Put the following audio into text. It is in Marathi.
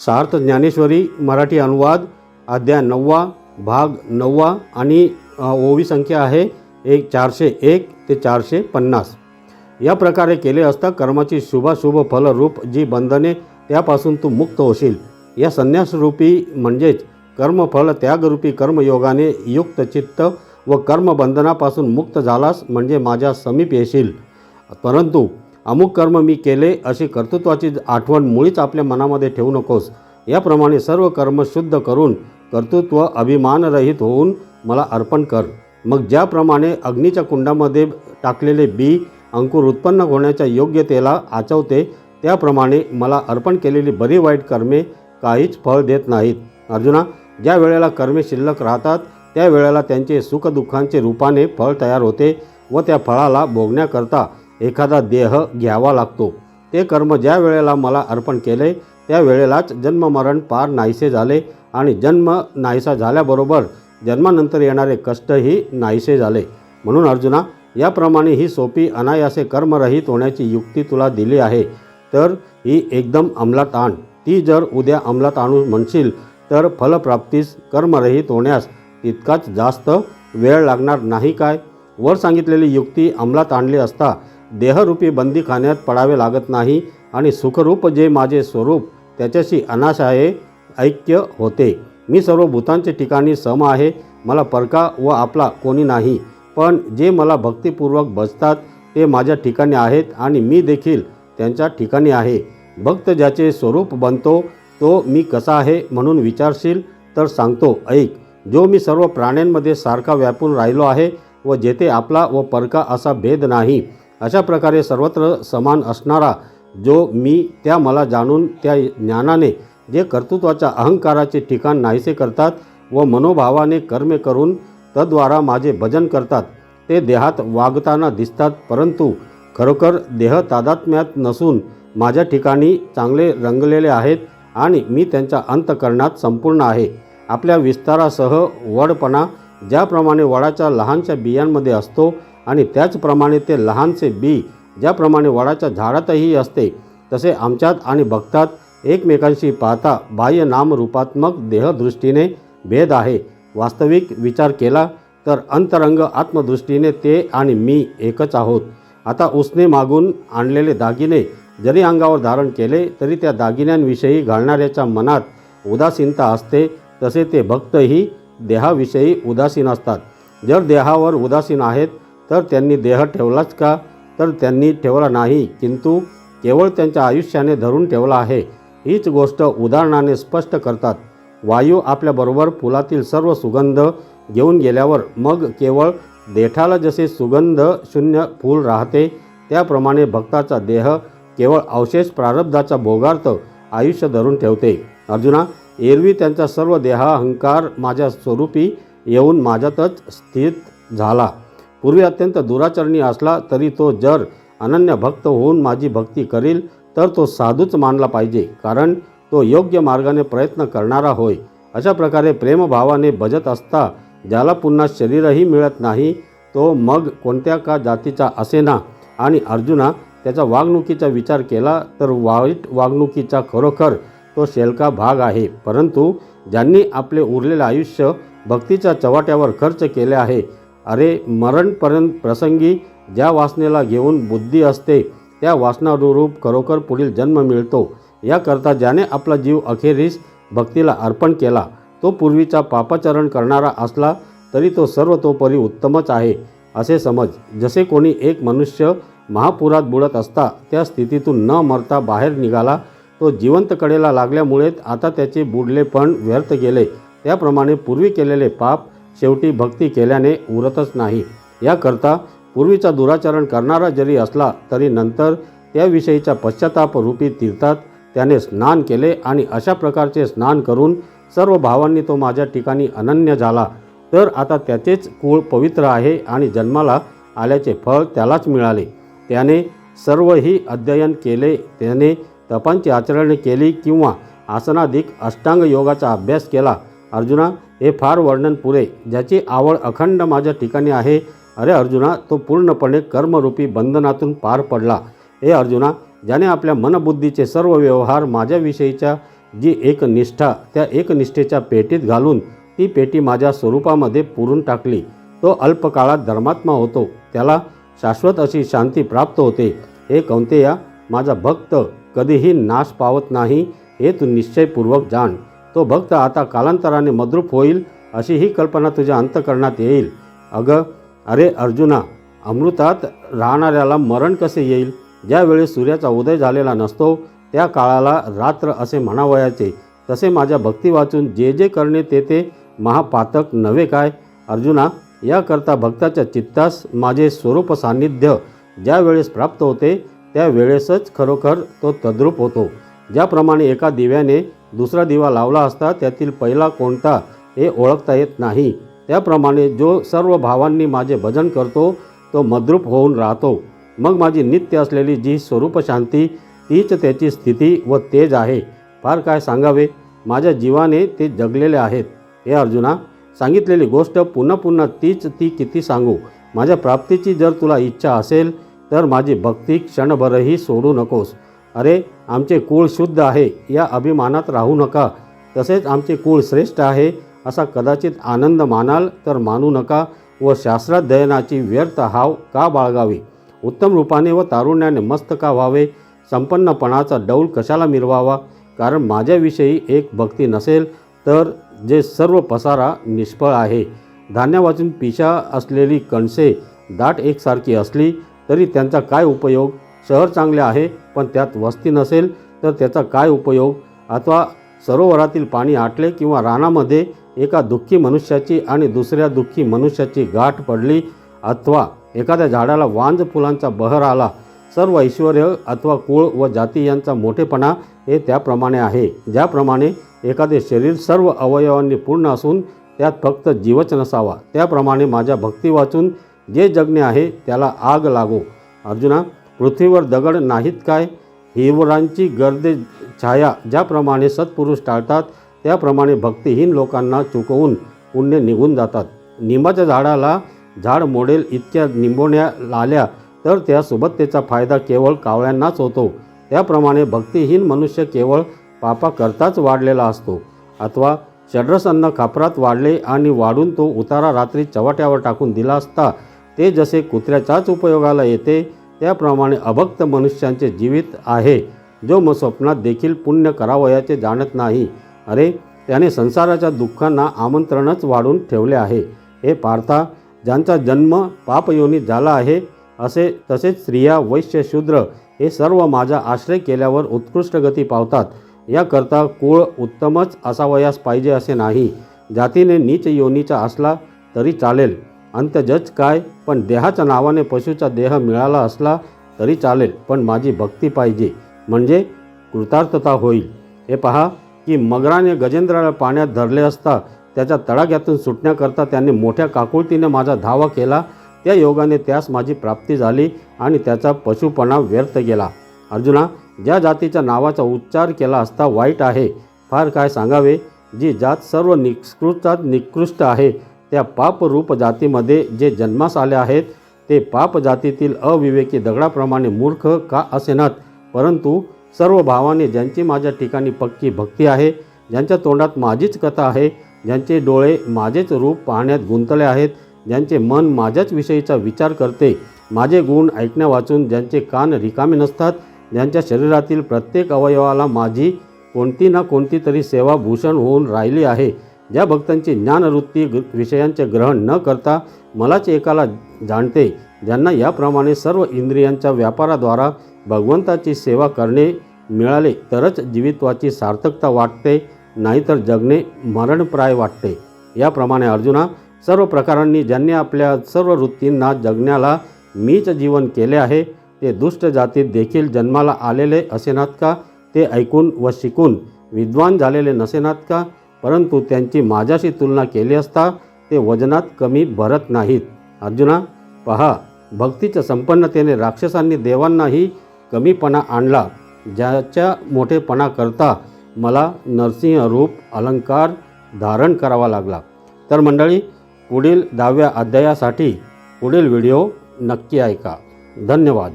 सार्थ ज्ञानेश्वरी मराठी अनुवाद अध्याय नववा भाग नववा आणि ओवी संख्या आहे एक चारशे एक ते चारशे पन्नास. या प्रकारे केले असता कर्माची शुभाशुभ फलरूप जी बंधने त्यापासून तू मुक्त होशील. या संन्यासरूपी म्हणजेच कर्मफल त्यागरूपी कर्मयोगाने युक्त चित्त व कर्मबंधनापासून मुक्त झालास म्हणजे माझ्या समीप येशील. परंतु अमुक कर्म मी केले अशी कर्तृत्वाची आठवण मुळीच आपल्या मनामध्ये ठेवू नकोस. याप्रमाणे सर्व कर्म शुद्ध करून कर्तृत्व अभिमानरहित होऊन मला अर्पण कर. मग ज्याप्रमाणे अग्नीच्या कुंडामध्ये टाकलेले बी अंकुर उत्पन्न होण्याच्या योग्यतेला आचवते त्याप्रमाणे मला अर्पण केलेली बरी वाईट कर्मे काहीच फळ देत नाहीत. अर्जुना ज्या वेळेला कर्मे शिल्लक राहतात त्या वेळेला त्यांचे सुखदुःखांचे रूपाने फळ तयार होते व त्या फळाला भोगण्याकरता एखादा देह घ्यावा लागतो. ते कर्म ज्या वेळेला मला अर्पण केले त्या वेळेलाच जन्ममरण पार नाहीसे झाले आणि जन्म नाहीसा झाल्याबरोबर जन्मानंतर येणारे कष्टही नाहीसे झाले. म्हणून अर्जुना याप्रमाणे ही सोपी अनायासे कर्मरहित होण्याची युक्ती तुला दिली आहे. तर ही एकदम अंमलात आण. ती जर उद्या अंमलात आणू म्हणशील तर फलप्राप्तीस कर्मरहित होण्यास तितकाच जास्त वेळ लागणार नाही काय? वर सांगितलेली युक्ती अंमलात आणली असता देहरूपी बंदीखान्यात पडावे लागत नाही आणि सुखरूप जे माझे स्वरूप त्याच्याशी अनाशाये ऐक्य होते. मी सर्व भूतांचे ठिकाणी सम आहे. मला परका व आपला कोणी नाही. पण जे मला भक्तिपूर्वक बसतात ते माझ्या ठिकाणी आहेत आणि मी देखील त्यांच्या ठिकाणी आहे. भक्त ज्याचे स्वरूप बनतो तो मी कसा आहे म्हणून विचारशील तर सांगतो ऐक. जो मी सर्व प्राण्यांमध्ये सारखा व्यापून राहिलो आहे व जेथे आपला व परका असा भेद नाही अशा प्रकारे सर्वत्र समान असणारा जो मी त्या मला जाणून त्या ज्ञानाने जे कर्तृत्वाच्या अहंकाराचे ठिकाण नाहीसे करतात व मनोभावाने कर्मे करून तद्वारा माझे भजन करतात ते देहात वागताना दिसतात परंतु खरोखर देह तादात्म्यात नसून माझ्या ठिकाणी चांगले रंगलेले आहेत आणि मी त्यांच्या अंतकरणात संपूर्ण आहे. आपल्या विस्तारासह वडपणा ज्याप्रमाणे वडाच्या लहानशा बियांमध्ये असतो आणि त्याचप्रमाणे ते लहानसे बी ज्याप्रमाणे वडाच्या झाडातही असते तसे आमच्यात आणि भक्तात एकमेकांशी पाहता बाह्य नामरूपात्मक देहदृष्टीने भेद आहे. वास्तविक विचार केला तर अंतरंग आत्मदृष्टीने ते आणि मी एकच आहोत. आता उसने मागून आणलेले दागिने जरी अंगावर धारण केले तरी त्या दागिन्यांविषयी घालणाऱ्याच्या मनात उदासीनता असते तसे ते भक्तही देहाविषयी उदासीन असतात. जर देहावर उदासीन आहेत तर त्यांनी देह ठेवलाच का? तर त्यांनी ठेवला नाही. किंतु केवळ त्यांच्या आयुष्याने धरून ठेवला आहे. हीच गोष्ट उदाहरणाने स्पष्ट करतात. वायू आपल्याबरोबर फुलातील सर्व सुगंध घेऊन गेल्यावर मग केवळ देठाला जसे सुगंध शून्य फूल राहते त्याप्रमाणे भक्ताचा देह केवळ अवशेष प्रारब्धाचा भोगार्थ आयुष्य धरून ठेवते. अर्जुना एरवी त्यांचा सर्व देहाहंकार माझ्या स्वरूपी येऊन माझ्यातच स्थित झाला. पूर्वी अत्यंत दुराचरणी असला तरी तो जर अनन्य भक्त होऊन माझी भक्ती करील तर तो साधूच मानला पाहिजे कारण तो योग्य मार्गाने प्रयत्न करणारा होय. अशा प्रकारे प्रेमभावाने भजत असता ज्याला पुन्हा शरीरही मिळत नाही तो मग कोणत्या का जातीचा असेना? आणि अर्जुना त्याच्या वागणुकीचा विचार केला तर वाईट वागणुकीचा खरोखर तो शेलका भाग आहे. परंतु ज्यांनी आपले उरलेले आयुष्य भक्तीच्या चव्हाट्यावर खर्च केले आहे अरे मरणपर्यंत प्रसंगी ज्या वासनेला घेऊन बुद्धी असते त्या वासनानुरूप खरोखर पुढील जन्म मिळतो. याकरता ज्याने आपला जीव अखेरीस भक्तीला अर्पण केला तो पूर्वीचा पापाचरण करणारा असला तरी तो सर्वतोपरी उत्तमच आहे असे समज. जसे कोणी एक मनुष्य महापुरात बुडत असता त्या स्थितीतून न मरता बाहेर निघाला तो जिवंत कडेला लागल्यामुळे आता त्याचे बुडले पण व्यर्थ गेले. त्याप्रमाणे पूर्वी केलेले पाप शेवटी भक्ती केल्याने उरतच नाही. याकरता पूर्वीचा दुराचरण करणारा जरी असला तरी नंतर त्याविषयीच्या पश्चातापरूपी तीर्थात त्याने स्नान केले आणि अशा प्रकारचे स्नान करून सर्व भावांनी तो माझ्या ठिकाणी अनन्य झाला. तर आता त्याचेच कुळ पवित्र आहे आणि जन्माला आल्याचे फळ त्यालाच मिळाले. त्याने सर्वही अध्ययन केले. त्याने तपांची आचरणे केली किंवा आसनाधिक अष्टांग योगाचा अभ्यास केला. अर्जुना हे फार वर्णन पुरे ज्याची आवड अखंड माझ्या ठिकाणी आहे. अरे अर्जुना तो पूर्णपणे कर्मरूपी बंधनातून पार पडला. हे अर्जुना ज्याने आपल्या मनबुद्धीचे सर्व व्यवहार माझ्याविषयीच्या जी एक निष्ठा त्या एकनिष्ठेच्या पेटीत घालून ती पेटी माझ्या स्वरूपामध्ये पुरून टाकली. तो अल्पकाळात धर्मात्मा होतो. त्याला शाश्वत अशी शांती प्राप्त होते. हे कौंतेया माझा भक्त कधीही नाश पावत नाही हे तू निश्चयपूर्वक जाण. तो भक्त आता कालांतराने मद्रूप होईल अशी ही कल्पना तुझ्या अंतकरणात येईल. अगं अरे अर्जुना अमृतात राहणाऱ्याला मरण कसे येईल? ज्यावेळी सूर्याचा उदय झालेला नसतो त्या काळाला रात्र असे म्हणावयाचे. तसे माझ्या भक्ती वाचून जे जे करणे ते ते महापातक नव्हे काय? अर्जुना याकरता भक्ताच्या चित्तास माझे स्वरूप सान्निध्य ज्यावेळेस प्राप्त होते त्यावेळेसच खरोखर तो तद्रूप होतो. ज्याप्रमाणे एका दिव्याने दुसरा दिवा लावला असता त्यातील पहिला कोणता हे ओळखता येत नाही. त्याप्रमाणे जो सर्व भावांनी माझे भजन करतो तो मद्रूप होऊन राहतो. मग माझी नित्य असलेली जी स्वरूप शांती तीच त्याची स्थिती व तेज आहे. फार काय सांगावे? माझ्या जीवाने ते जगलेले आहेत. हे अर्जुना सांगितलेली गोष्ट पुन्हा पुन्हा तीच ती किती सांगू? माझ्या प्राप्तीची जर तुला इच्छा असेल तर माझी भक्ती क्षणभरही सोडू नकोस. अरे आमचे कुळ शुद्ध आहे या अभिमानात राहू नका. तसेच आमचे कुळ श्रेष्ठ आहे असा कदाचित आनंद मानाल तर मानू नका व शास्त्राध्ययनाची व्यर्थ हाव का बाळगावी? उत्तम रूपाने व तारुण्याने मस्त का व्हावे संपन्नपणाचा डौल कशाला मिरवावा? कारण माझ्याविषयी एक भक्ती नसेल तर जे सर्व पसारा निष्फळ आहे. धान्या वाचून पिशा असलेली कणसे दाट एकसारखी असली तरी त्यांचा काय उपयोग? शहर चांगले आहे पण त्यात वस्ती नसेल तर त्याचा काय उपयोग? अथवा सरोवरातील पाणी आटले किंवा रानामध्ये एका दुःखी मनुष्याची आणि दुसऱ्या दुःखी मनुष्याची गाठ पडली अथवा एखाद्या झाडाला वांज फुलांचा बहर आला सर्व ऐश्वर अथवा कुळ व जाती यांचा मोठेपणा हे त्याप्रमाणे आहे. ज्याप्रमाणे एखादे शरीर सर्व अवयवांनी पूर्ण असून त्यात फक्त जीवच नसावा. त्याप्रमाणे माझ्या भक्ती वाचून जे जगणे आहे त्याला आग लागो. अर्जुना पृथ्वीवर दगड नाहीत काय? हिवरांची गर्दे छाया ज्याप्रमाणे सत्पुरुष टाळतात त्याप्रमाणे भक्तिहीन लोकांना चुकवून पुण्य निघून जातात. निंबाच्या झाडाला झाड मोडेल इतक्या निंबोण्या आल्या तर त्या सुबत्तेचा फायदा केवळ कावळ्यांनाच होतो. त्याप्रमाणे भक्तिहीन मनुष्य केवळ पापाकरताच वाढलेला असतो. अथवा षड्रस खापरात वाढले आणि वाढून तो उतारा रात्री चवाट्यावर टाकून दिला असता ते जसे कुत्र्याच्याच उपयोगाला येते त्याप्रमाणे अभक्त मनुष्यांचे जीवित आहे. जो म स्वप्नात देखील पुण्य करावयाचे जाणत नाही. अरे त्याने संसाराच्या दुःखांना आमंत्रणच वाढून ठेवले आहे. हे पार्था ज्यांचा जन्म पापयोनीत झाला आहे असे तसेच स्त्रिया वैश्य शूद्र हे सर्व माझा आश्रय केल्यावर उत्कृष्ट गती पावतात. याकरता कुळ उत्तमच असावयास पाहिजे असे नाही. जातीने नीच योनीचा असला तरी चालेल. अंत्यजच काय? पण देहाच्या नावाने पशुचा देह मिळाला असला तरी चालेल पण माझी भक्ती पाहिजे. म्हणजे कृतार्थता होईल. हे पहा की मगराने गजेंद्राला पाण्यात धरले असता त्याच्या तडाख्यातून सुटण्याकरता त्याने मोठ्या काकुळतीने माझा धावा केला. त्या योगाने त्यास माझी प्राप्ती झाली आणि त्याचा पशुपणा व्यर्थ गेला. अर्जुना ज्या जातीच्या नावाचा उच्चार केला असता वाईट आहे. फार काय सांगावे? जी जात सर्व निकृष्टात निकृष्ट आहे त्या पापरूप जातीमध्ये जे जन्मास आले आहेत ते पाप जातीतील अविवेकी दगडाप्रमाणे मूर्ख का असेनात? परंतु सर्व भावाने ज्यांची माझ्या ठिकाणी पक्की भक्ती आहे ज्यांच्या तोंडात माझीच कथा आहे ज्यांचे डोळे माझेच रूप पाहण्यात गुंतले आहेत ज्यांचे मन माझ्याच विषयीचा विचार करते माझे गुण ऐकण्या वाचून ज्यांचे कान रिकामे नसतात ज्यांच्या शरीरातील प्रत्येक अवयवाला माझी कोणती ना कोणती तरी सेवा भूषण होऊन राहिली आहे ज्या भक्तांची ज्ञानवृत्ती विषयांचे ग्रहण न करता मलाच एकाला जाणते ज्यांना याप्रमाणे सर्व इंद्रियांच्या व्यापाराद्वारा भगवंताची सेवा करणे मिळाले तरच जीवित्वाची सार्थकता वाटते नाहीतर जगणे मरणप्राय वाटते. याप्रमाणे अर्जुना सर्व प्रकारांनी ज्यांनी आपल्या सर्व वृत्तींना जगण्याला मीच जीवन केले आहे ते दुष्ट जातीत देखील जन्माला आलेले असेनात का? ते ऐकून व शिकून विद्वान झालेले नसेनात का? परंतु त्यांची माझ्याशी तुलना केली असता ते वजनात कमी भरत नाहीत. अर्जुना पहा भक्तीच्या संपन्नतेने राक्षसांनी देवांनाही कमीपणा आणला. ज्याच्या मोठेपणा करता मला नरसिंह रूप अलंकार धारण करावा लागला. तर मंडळी पुढील दहाव्या अध्यायासाठी पुढील व्हिडिओ नक्की ऐका. धन्यवाद.